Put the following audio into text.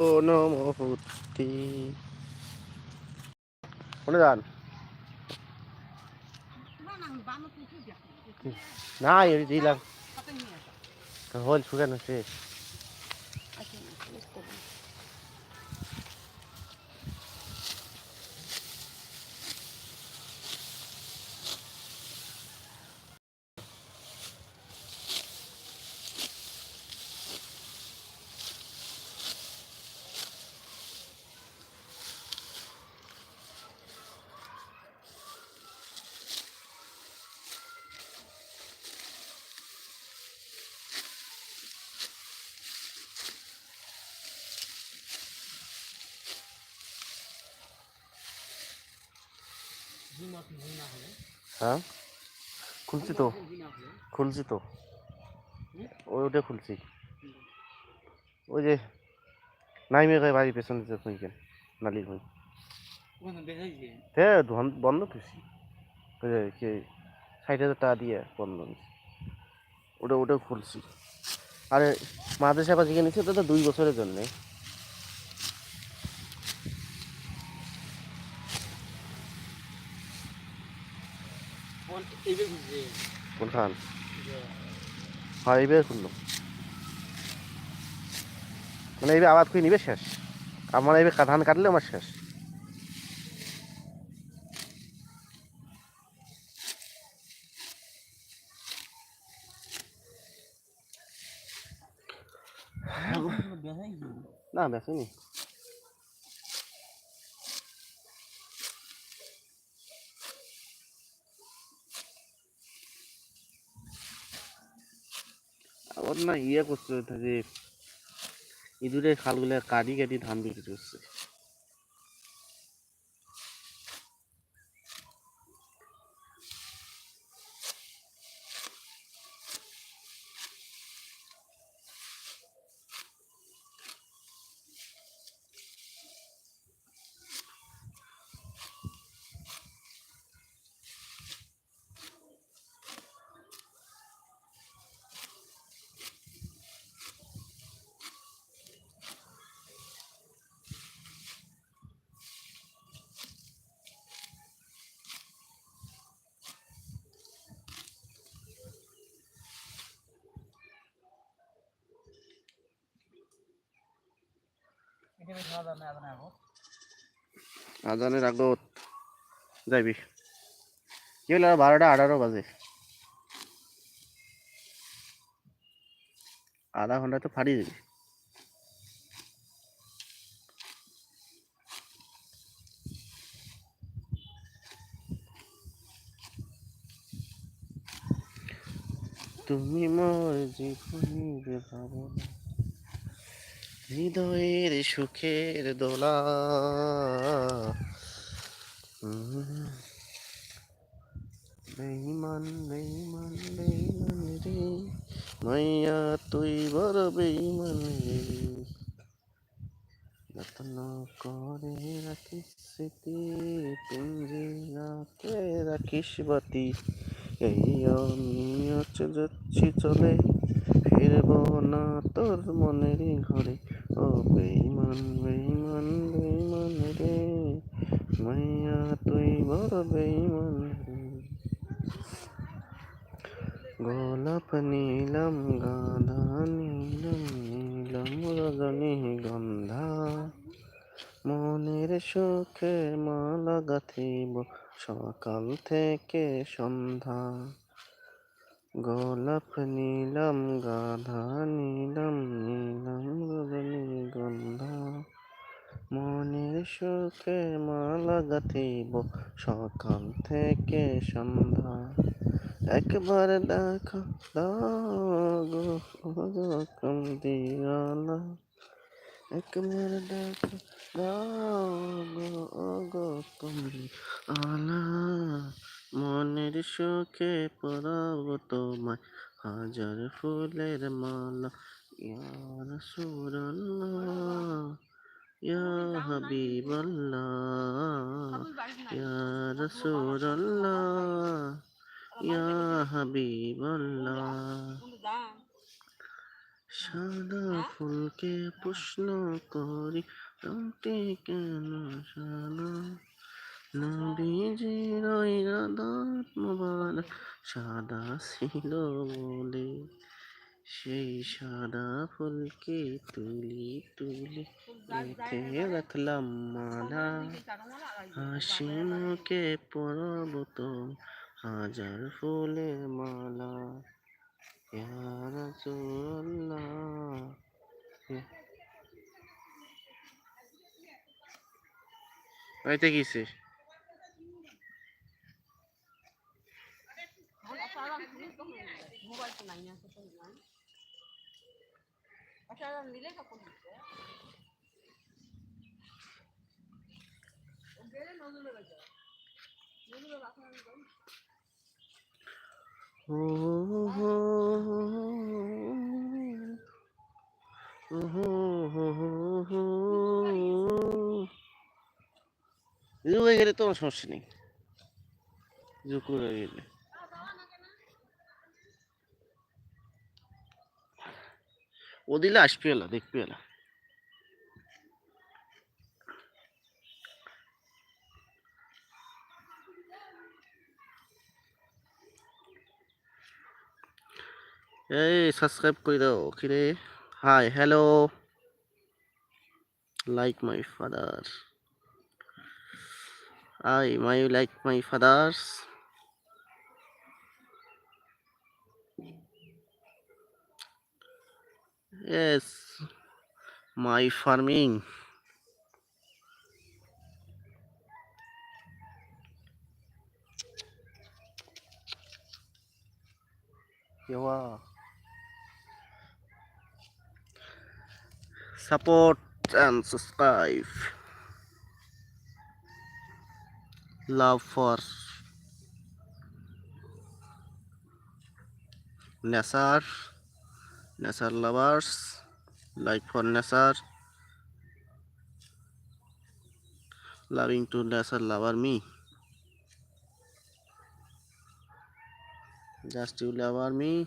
অনুভূতি কোনে যান না এই দিলাম। হল শুকানো শেষ। হ্যাঁ। খুলছি তো। খুলছি তো। ওই ওটা খুলছি। ওই যে নাইমে গায়ে বাড়ির পেছনে যে খুঁজছেন নালি খুঁজ হ্যাঁ বন্ধ করছি। ওই যে কি ষাট হাজার টাকা দিয়ে বন্ধ ওটা ওটা খুলছি। আরে মাদ্রাসা সেবা নিচ্ছে ওটা তো দুই বছরের জন্যে। কোনখান হ্যাঁ এইবার খুললো। মানে এইবার আবাদ করে নিবে শেষ। আমার এইবার ধান কাটলে আমার শেষ। না বেসেনি আবার না ইয়ে করছে যে ইঁদুরের খালগুলো কাটি কাটি ধান বিক্রি করছে। আজানের আগত যাইবি। কি হলো? বারোটা আঠারো বাজে। আধা ঘণ্টা তো ফাড়িয়ে দিবি। তুমি মোর জীবনের ভাবনা হৃদয়ের সুখের দোলা। বেইমান বেইমান বেইমান রে, মাইয়া তুই বড় বেইমান রে। যত্ন করে রাখিস স্মৃতি পিঞ্জিরাতে রাখিস বাতি। এই হচ্ছে যাচ্ছি চলে, ফিরবো না তোর মনের ঘরে। ও বেইমান বেইমান বেইমান রে। মাইয়া, তুই বড় বেইমান গোলাপ নীলম, গাধা নীলম নীলম রজনী গন্ধা। মনের সুখে মালা গাথিব, সকাল থেকে সন্ধ্যা। গোলাপ নীলম, গাধা নীলম নীলম রজনী গন্ধা। মনের সুখে মালা গাথিব, সকাল থেকে সন্ধ্যা। একবার দেখা, দাও গো কমদিয়ালা একবার দেখা, দাও গো গো কমদিয়ালা মনের সুখে পরাব তোমায়। হাজার ফুলের মালা, ইয়া রাসূলুল্লাহ, ইয়া হাবিবাল্লাহ, ইয়া রাসূলুল্লাহ, ইয়া হাবিবাল্লাহ। সাদা ফুলকে প্রশ্ন করি, রংটি কেন সাদা? নবীজির সাদা ছিল বলে। সেই সাদা ফুলকে তুলি তুলি রেখে রাখলাম মালা। হাসি মুখে পরব তো হাজার ফুলের মালা। ইয়া বাড়িতে গেছে মোবাইল তো হয়ে গেলে তোমার সমস্যা নেই জুকুর হয়ে গেলে ও দিলে আসবে এলা দেখবে এলা। এই সাবস্ক্রাইব করে দাও কিরে hi hello like my father I my like my father's yes my farming Yawa. Support and subscribe love for nature nature lovers like for nature loving to nature lover me just you lover me